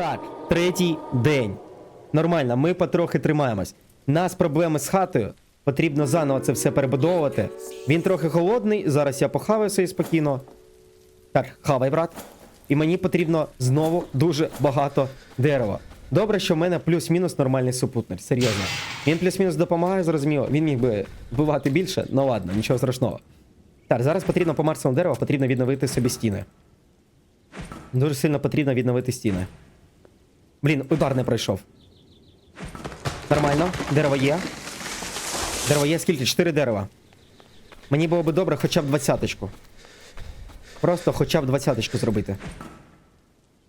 Так, третій день. Нормально, ми потрохи тримаємось. Нас проблеми з хатою. Потрібно заново це все перебудовувати. Він трохи холодний. Зараз я похаваю собі спокійно. Так, хавай, брат. І мені потрібно знову дуже багато дерева. Добре, що в мене плюс-мінус нормальний супутник. Серйозно. Він плюс-мінус допомагає, зрозуміло. Він міг би бувати більше, ну ладно, нічого страшного. Так, зараз потрібно по Марсовому дереву, потрібно відновити собі стіни. Дуже сильно потрібно відновити стіни. Блін, удар не пройшов. Нормально, дерево є. Дерево є скільки? Чотири дерева. Мені було би добре хоча б двадцяточку. Просто хоча б двадцяточку зробити.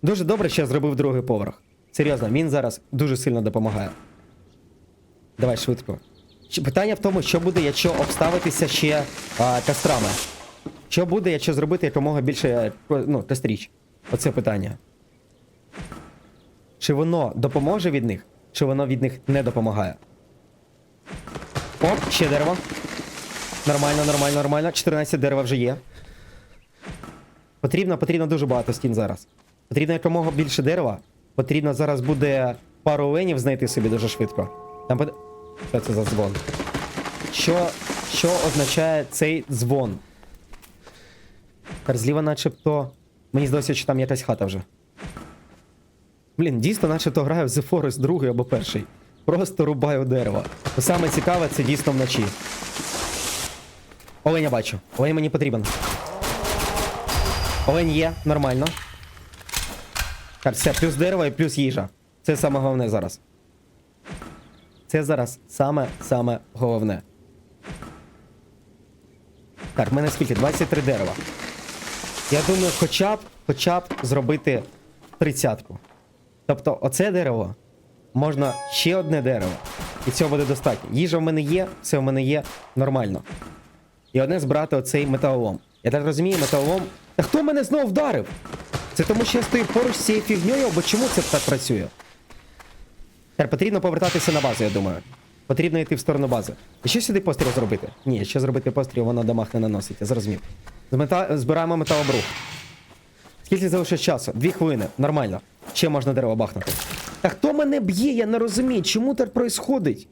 Дуже добре, що я зробив другий поверх. Серйозно, він зараз дуже сильно допомагає. Давай швидко. Питання в тому, що буде, якщо обставитися ще а, кострами. Що буде, якщо зробити якомога більше е, ну, костріч? Оце питання. Чи воно допоможе від них, чи воно від них не допомагає? Оп, ще дерево. Нормально, нормально, нормально. 14 дерева вже є. Потрібно, потрібно дуже багато стін зараз. Потрібно якомога більше дерева. Потрібно зараз буде пару оленів знайти собі дуже швидко. Там буде. Що це за дзвон? Що, що означає цей дзвон? Так, зліва начебто. Мені здається, що там якась хата вже. Блін, дійсно, начебто граю в The Forest другий або перший. Просто рубаю дерево. Саме цікаве, це дійсно вночі. Олень я бачу. Олень мені потрібен. Олень є, нормально. Так, все, плюс дерево і плюс їжа. Це саме головне зараз. Це зараз саме саме головне. Так, в мене скільки? 23 дерева. Я думаю, хоча б, хоча б зробити тридцятку. Тобто, оце дерево, можна ще одне дерево, і цього буде достатньо. Їжа в мене є, все в мене є, нормально. І одне збирати оцей металолом. Я так розумію, металолом. Та хто мене знову вдарив? Це тому, що я стою поруч з цією фігньою, або чому це так працює? Тепер потрібно повертатися на базу, я думаю. Потрібно йти в сторону бази. І що сюди постріл зробити? Ні, що зробити постріл, воно дамаг не наносить, я зрозумів. Збираємо металобрух. Скільки залишилось часу? Дві хвилини. Нормально. Ще можна дерево бахнути. Та хто мене б'є? Я не розумію. Чому так происходить?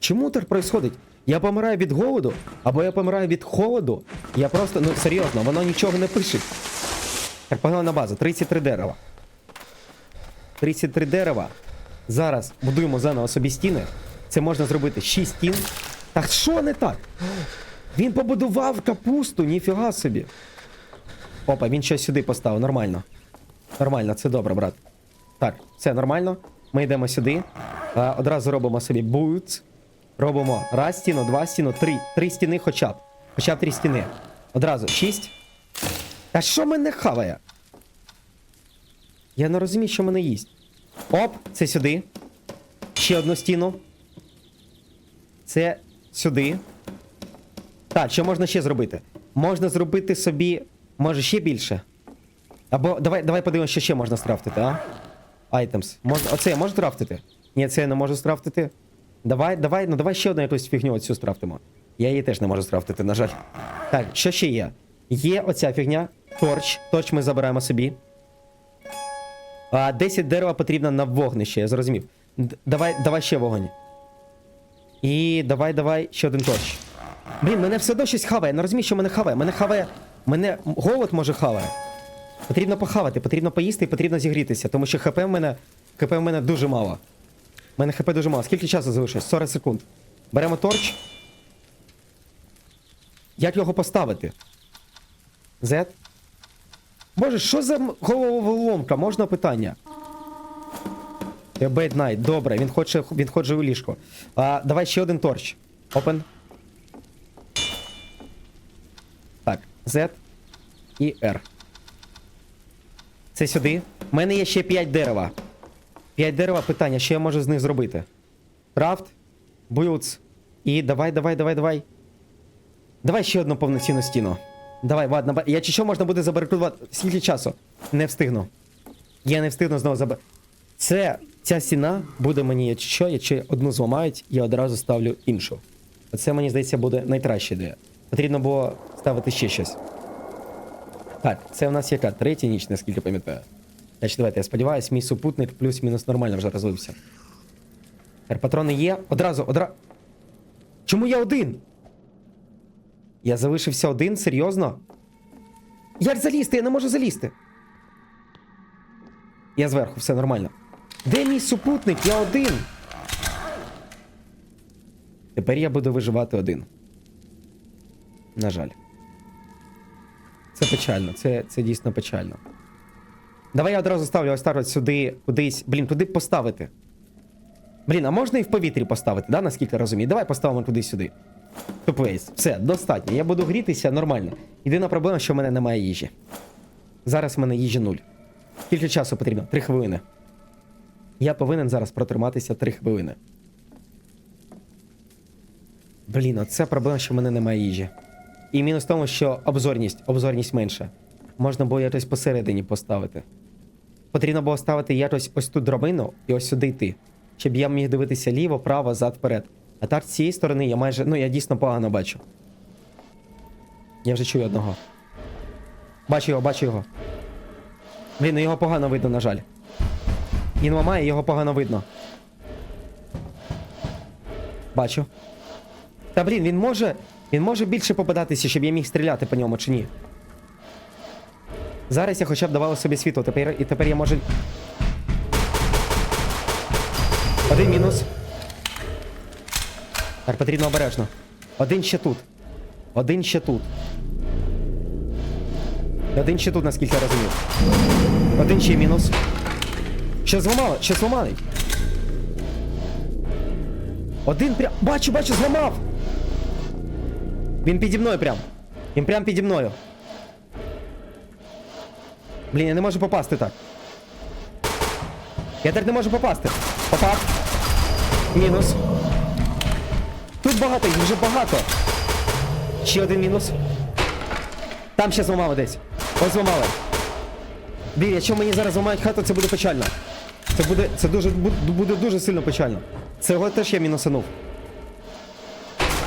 Чому так происходить? Я помираю від голоду, або я помираю від холоду. Я просто, ну серйозно, воно нічого не пише. Так, погнали на базу. 33 дерева. 33 дерева. Зараз будуємо заново собі стіни. Це можна зробити 6 стін. Та що не так? Він побудував капусту, ніфіга собі. Опа, він щось сюди поставив, нормально. Нормально, це добре, брат. Так, все нормально. Ми йдемо сюди. А, одразу робимо собі boots. Робимо раз стіну, два стіну, три. Три стіни хоча б. Хоча б три стіни. Одразу шість. Та що мене хаває? Я не розумію, що мене їсть. Оп, це сюди. Ще одну стіну. Це сюди. Так, що можна ще зробити? Можна зробити собі. Може ще більше. Або давай давай подивимося, що ще можна страфтити, а? Items. Мож... Оце я можу страфтити? Ні, це я не можу страфтити. Давай, давай, ну давай ще одну якусь фігню оцю страфтимо. Я її теж не можу страфтити, на жаль. Так, що ще є? Є оця фігня. Торч. Торч ми забираємо собі. А 10 дерева потрібно на вогнище, я зрозумів. Д- давай, давай ще вогонь. І давай, давай, ще один торч. Блін, мене все одно щось хаває. Я не розумію, що мене хаває. Мене хаває. Мене голод може хаває. Потрібно похавати, потрібно поїсти і потрібно зігрітися, тому що ХП в мене. ХП в мене дуже мало. У мене ХП дуже мало. Скільки часу залишилось? 40 секунд. Беремо торч. Як його поставити? Z. Боже, що за головоломка? Можна питання? Bad Night, добре, він хоче, він хоче у ліжко. А, давай ще один торч. Open. Так, Z і R. Це сюди. У мене є ще 5 дерева. 5 дерева питання, що я можу з них зробити? Крафт, builds. І давай, давай, давай, давай. Давай ще одну повноцінну стіну. Давай, ладно, я чи що можна буде забарикадувати? Скільки часу? Не встигну. Я не встигну знову заб... Це ця стіна буде мені, якщо що, якщо одну зламають, я одразу ставлю іншу. Оце, мені здається, буде найкраща ідея. Потрібно було ставити ще щось. Так, це у нас яка? Третя ніч, наскільки пам'ятаю. Значить, давайте, я сподіваюся, мій супутник плюс-мінус нормально вже розлився. Тепер патрони є. Одразу, одразу. Чому я один? Я залишився один, серйозно? Як залізти? Я не можу залізти. Я зверху, все нормально. Де мій супутник? Я один. Тепер я буду виживати один. На жаль. Це печально, це, це дійсно печально. Давай я одразу ставлю ось так сюди, кудись. Блін, туди поставити. Блін, а можна і в повітрі поставити, да, наскільки я розумію? Давай поставимо кудись сюди. Тупвейс. Все, достатньо. Я буду грітися нормально. Єдина проблема, що в мене немає їжі. Зараз в мене їжі нуль. Скільки часу потрібно? Три хвилини. Я повинен зараз протриматися три хвилини. Блін, оце проблема, що в мене немає їжі. І мінус в тому, що обзорність, обзорність менша. Можна було якось посередині поставити. Потрібно було ставити якось ось тут дробину і ось сюди йти. Щоб я міг дивитися ліво, право, зад, вперед. А так з цієї сторони я майже. Ну, я дійсно погано бачу. Я вже чую одного. Бачу його, бачу його. Блін, ну його погано видно, на жаль. Він ламає, його погано видно. Бачу. Та блін, він може. Він може більше попадатися, щоб я міг стріляти по ньому чи ні. Зараз я хоча б давала собі світло, тепер, і тепер я можу. Один мінус. Так, потрібно обережно. Один ще тут. Один ще тут. Один ще тут, наскільки я розумію. Один ще мінус. Ще зламали, ще зламали. Один прям. Бачу, бачу, зламав! Він піді мною прям. Він прям піді мною. Блін, я не можу попасти так. Я так не можу попасти. Попав. Мінус. Тут багато, їх вже багато. Ще один мінус. Там ще зламали десь. Ось зламали. Блін, якщо мені зараз зламають хату, це буде печально. Це буде. Це дуже буде дуже сильно печально. Це його теж я мінусанув.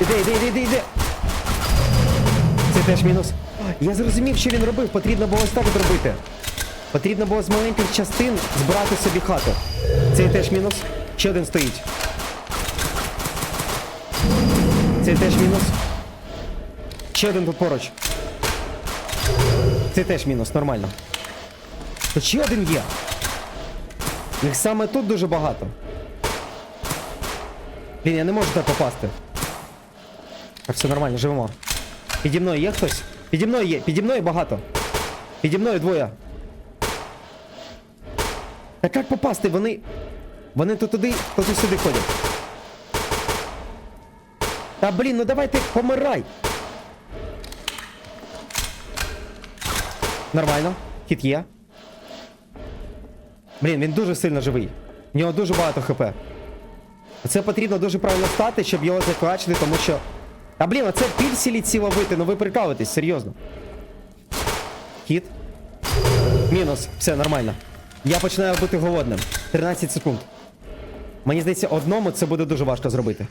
Іди, іди, іди, іди, іди. Це теж мінус. Я зрозумів, що він робив. Потрібно було ось так от робити. Потрібно було з маленьких частин збирати собі хату. Цей теж мінус. Ще один стоїть. Цей теж мінус. Ще один тут поруч. Це теж мінус, нормально. Тут ще один є. Їх саме тут дуже багато. Блін, я не можу так попасти. Так, все нормально, живемо. Піді мною є хтось? Піді мною є, піді мною багато. Піді мною двоє. Та як попасти? Вони. Вони то туди, то тут сюди ходять. Та блін, ну давайте помирай. Нормально. Хід є. Блін, він дуже сильно живий. В нього дуже багато хп. Це потрібно дуже правильно стати, щоб його захвачити, тому що. Та блін, а це пільсілі ці ловити, ну ви прикалуєтесь, серйозно. Хід. Мінус, все нормально. Я починаю бути голодним. 13 секунд. Мені здається, одному це буде дуже важко зробити.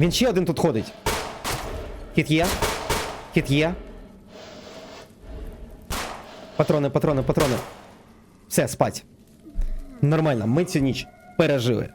Він ще один тут ходить. Хід є. Хід є. Патрони, патрони, патрони. Все, спать. Нормально, ми цю ніч пережили.